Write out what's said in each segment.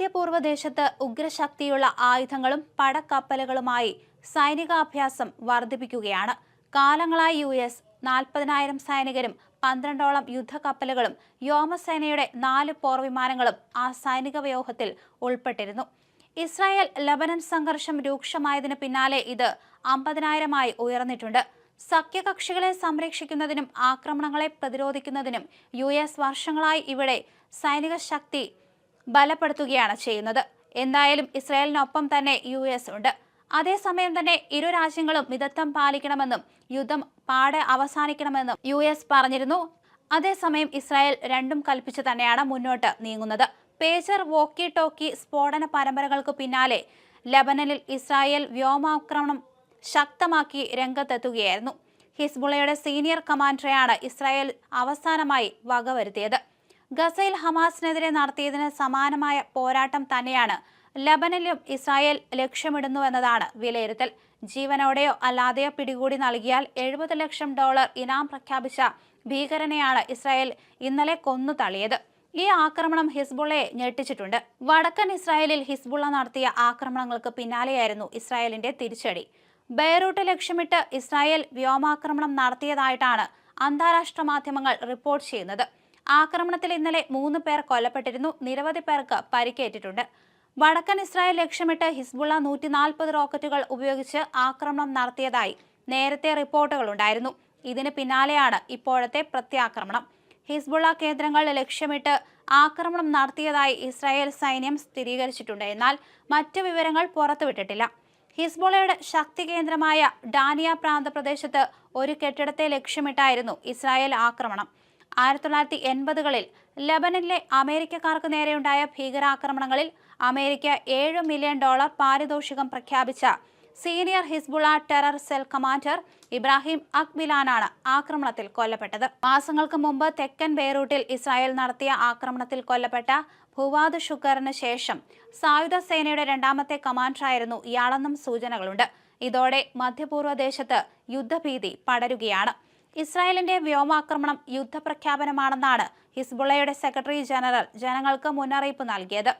മധ്യപൂർവ ദേശത്ത് ഉഗ്രശക്തിയുള്ള ആയുധങ്ങളും പടക്കപ്പലുകളുമായി സൈനികാഭ്യാസം വർദ്ധിപ്പിക്കുകയാണ്. കാലങ്ങളായി യു എസ് നാൽപ്പതിനായിരം സൈനികരും പന്ത്രണ്ടോളം യുദ്ധക്കപ്പലുകളും വ്യോമസേനയുടെ നാല് പോർവിമാനങ്ങളും ആ സൈനിക വ്യൂഹത്തിൽ ഉൾപ്പെട്ടിരുന്നു. ഇസ്രായേൽ ലബനൻ സംഘർഷം രൂക്ഷമായതിനു പിന്നാലെ ഇത് അമ്പതിനായിരമായി ഉയർന്നിട്ടുണ്ട്. സഖ്യകക്ഷികളെ സംരക്ഷിക്കുന്നതിനും ആക്രമണങ്ങളെ പ്രതിരോധിക്കുന്നതിനും യു എസ് വർഷങ്ങളായി ഇവിടെ സൈനിക ശക്തി ബലപ്പെടുത്തുകയാണ് ചെയ്യുന്നത്. എന്തായാലും ഇസ്രായേലിനൊപ്പം തന്നെ യു എസ് ഉണ്ട്. അതേസമയം തന്നെ ഇരു രാജ്യങ്ങളും മിതത്വം പാലിക്കണമെന്നും യുദ്ധം പാടെ അവസാനിക്കണമെന്നും യു എസ് പറഞ്ഞിരുന്നു. അതേസമയം ഇസ്രായേൽ രണ്ടും കൽപ്പിച്ചു തന്നെയാണ് മുന്നോട്ട് നീങ്ങുന്നത്. പേജർ വോക്കി ടോക്കി സ്ഫോടന പരമ്പരകൾക്ക് പിന്നാലെ ലബനനിൽ ഇസ്രായേൽ വ്യോമാക്രമണം ശക്തമാക്കി രംഗത്തെത്തുകയായിരുന്നു. ഹിസ്ബുളയുടെ സീനിയർ കമാൻഡറെയാണ് ഇസ്രായേൽ അവസാനമായി വകവരുത്തിയത്. ഗസയിൽ ഹമാസിനെതിരെ നടത്തിയതിന് സമാനമായ പോരാട്ടം തന്നെയാണ് ലബനിലും ഇസ്രായേൽ ലക്ഷ്യമിടുന്നുവെന്നതാണ് വിലയിരുത്തൽ. ജീവനോടെയോ അല്ലാതെയോ പിടികൂടി നൽകിയാൽ എഴുപത് ലക്ഷം ഡോളർ ഇനാം പ്രഖ്യാപിച്ച ഭീകരനെയാണ് ഇസ്രായേൽ ഇന്നലെ കൊന്നു തള്ളിയത്. ഈ ആക്രമണം ഹിസ്ബുള്ളയെ ഞെട്ടിച്ചിട്ടുണ്ട്. വടക്കൻ ഇസ്രായേലിൽ ഹിസ്ബുള്ള നടത്തിയ ആക്രമണങ്ങൾക്ക് പിന്നാലെയായിരുന്നു ഇസ്രായേലിന്റെ തിരിച്ചടി. ബെയ്റൂട്ട് ലക്ഷ്യമിട്ട് ഇസ്രായേൽ വ്യോമാക്രമണം നടത്തിയതായിട്ടാണ് അന്താരാഷ്ട്ര മാധ്യമങ്ങൾ റിപ്പോർട്ട് ചെയ്യുന്നത്. ആക്രമണത്തിൽ ഇന്നലെ മൂന്ന് പേർ കൊല്ലപ്പെട്ടിരുന്നു. നിരവധി പേർക്ക് പരിക്കേറ്റിട്ടുണ്ട്. വടക്കൻ ഇസ്രായേൽ ലക്ഷ്യമിട്ട് ഹിസ്ബുള്ള നൂറ്റി നാൽപ്പത് റോക്കറ്റുകൾ ഉപയോഗിച്ച് ആക്രമണം നടത്തിയതായി നേരത്തെ റിപ്പോർട്ടുകളുണ്ടായിരുന്നു ഇതിന് പിന്നാലെയാണ് ഇപ്പോഴത്തെ പ്രത്യാക്രമണം. ഹിസ്ബുള്ള കേന്ദ്രങ്ങൾ ലക്ഷ്യമിട്ട് ആക്രമണം നടത്തിയതായി ഇസ്രായേൽ സൈന്യം സ്ഥിരീകരിച്ചിട്ടുണ്ട്. എന്നാൽ മറ്റു വിവരങ്ങൾ പുറത്തുവിട്ടിട്ടില്ല. ഹിസ്ബുള്ളയുടെ ശക്തി കേന്ദ്രമായ ഡാനിയ പ്രാന്തപ്രദേശത്ത് ഒരു കെട്ടിടത്തെ ലക്ഷ്യമിട്ടായിരുന്നു ഇസ്രായേൽ ആക്രമണം. ആയിരത്തി തൊള്ളായിരത്തി എൺപതുകളിൽ ലബനനിലെ അമേരിക്കക്കാർക്ക് നേരെയുണ്ടായ ഭീകരാക്രമണങ്ങളിൽ അമേരിക്ക ഏഴ് മില്യൺ ഡോളർ പാരിതോഷികം പ്രഖ്യാപിച്ച senior Hezbollah terror cell commander Ibrahim അക്ബിലാനാണ് ആക്രമണത്തിൽ കൊല്ലപ്പെട്ടത്. മാസങ്ങൾക്ക് മുമ്പ് തെക്കൻ ബെയ്റൂട്ടിൽ ഇസ്രായേൽ നടത്തിയ ആക്രമണത്തിൽ കൊല്ലപ്പെട്ട ഭുവാദ് ഷുഗറിന് ശേഷം സായുധ സേനയുടെ രണ്ടാമത്തെ കമാൻഡറായിരുന്നു ഇയാളെന്നും സൂചനകളുണ്ട്. ഇതോടെ മധ്യപൂർവ ദേശത്ത് യുദ്ധഭീതി പടരുകയാണ്. ഇസ്രായേലിന്റെ വ്യോമാക്രമണം യുദ്ധപ്രഖ്യാപനമാണെന്നാണ് ഹിസ്ബുള്ളയുടെ സെക്രട്ടറി ജനറൽ ജനങ്ങൾക്ക് മുന്നറിയിപ്പ് നൽകിയത്.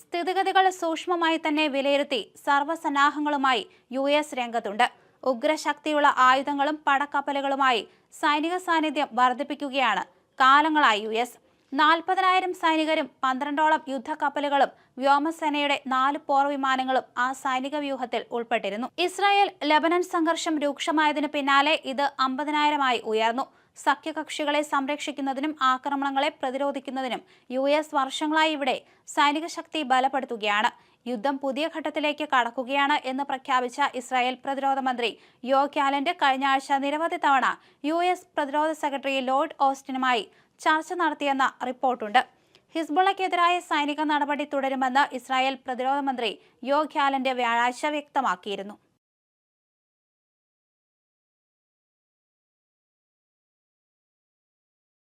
സ്ഥിതിഗതികൾ സൂക്ഷ്മമായി തന്നെ വിലയിരുത്തി സർവസന്നാഹങ്ങളുമായി യു എസ് രംഗത്തുണ്ട്. ഉഗ്രശക്തിയുള്ള ആയുധങ്ങളും പടക്കപ്പലുകളുമായി സൈനിക സാന്നിധ്യം വർദ്ധിപ്പിക്കുകയാണ് കാലങ്ങളായി യു എസ്. നാൽപ്പതിനായിരം സൈനികരും പന്ത്രണ്ടോളം യുദ്ധക്കപ്പലുകളും വ്യോമസേനയുടെ നാല് പോർ വിമാനങ്ങളും ആ സൈനിക വ്യൂഹത്തിൽ ഉൾപ്പെട്ടിരുന്നു. ഇസ്രായേൽ ലബനൻ സംഘർഷം രൂക്ഷമായതിനു പിന്നാലെ ഇത് അമ്പതിനായിരമായി ഉയർന്നു. സഖ്യകക്ഷികളെ സംരക്ഷിക്കുന്നതിനും ആക്രമണങ്ങളെ പ്രതിരോധിക്കുന്നതിനും യു എസ് വർഷങ്ങളായി ഇവിടെ സൈനിക ശക്തി ബലപ്പെടുത്തുകയാണ്. യുദ്ധം പുതിയ ഘട്ടത്തിലേക്ക് കടക്കുകയാണ് എന്ന് പ്രഖ്യാപിച്ച ഇസ്രായേൽ പ്രതിരോധ മന്ത്രി യോ ക്യാലന്റ് കഴിഞ്ഞ ആഴ്ച നിരവധി തവണ യു എസ് പ്രതിരോധ സെക്രട്ടറി ലോർഡ് ഓസ്റ്റിനുമായി ചർച്ച നടത്തിയെന്ന റിപ്പോർട്ടുണ്ട്. ഹിസ്ബുള്ളക്കെതിരായ സൈനിക നടപടി തുടരുമെന്ന് ഇസ്രായേൽ പ്രതിരോധ മന്ത്രി യോ ഖ്യാലന്റെ വ്യാഴാഴ്ച വ്യക്തമാക്കിയിരുന്നു.